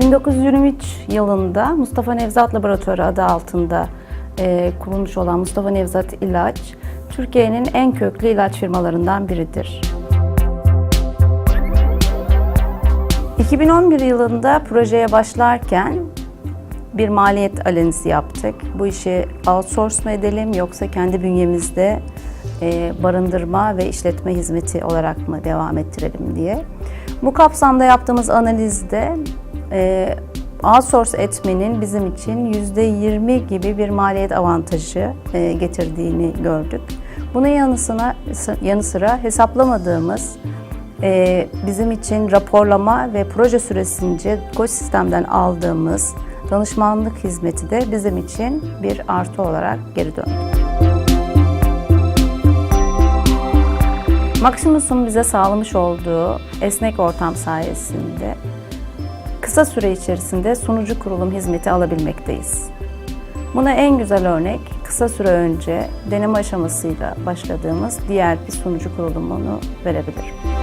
1923 yılında Mustafa Nevzat Laboratuvarı adı altında e, kurulmuş olan Mustafa Nevzat İlaç, Türkiye'nin en köklü ilaç firmalarından biridir. 2011 yılında projeye başlarken bir maliyet analizi yaptık. Bu işi outsource mu edelim yoksa kendi bünyemizde e, barındırma ve işletme hizmeti olarak mı devam ettirelim diye. Bu kapsamda yaptığımız analizde e, outsource etmenin bizim için %20 gibi bir maliyet avantajı e, getirdiğini gördük. Bunun yanı sıra, yanı sıra hesaplamadığımız e, bizim için raporlama ve proje süresince Koç sistemden aldığımız danışmanlık hizmeti de bizim için bir artı olarak geri döndü. Maximus'un bize sağlamış olduğu esnek ortam sayesinde kısa süre içerisinde sunucu kurulum hizmeti alabilmekteyiz. Buna en güzel örnek kısa süre önce deneme aşamasıyla başladığımız diğer bir sunucu kurulumunu verebilirim.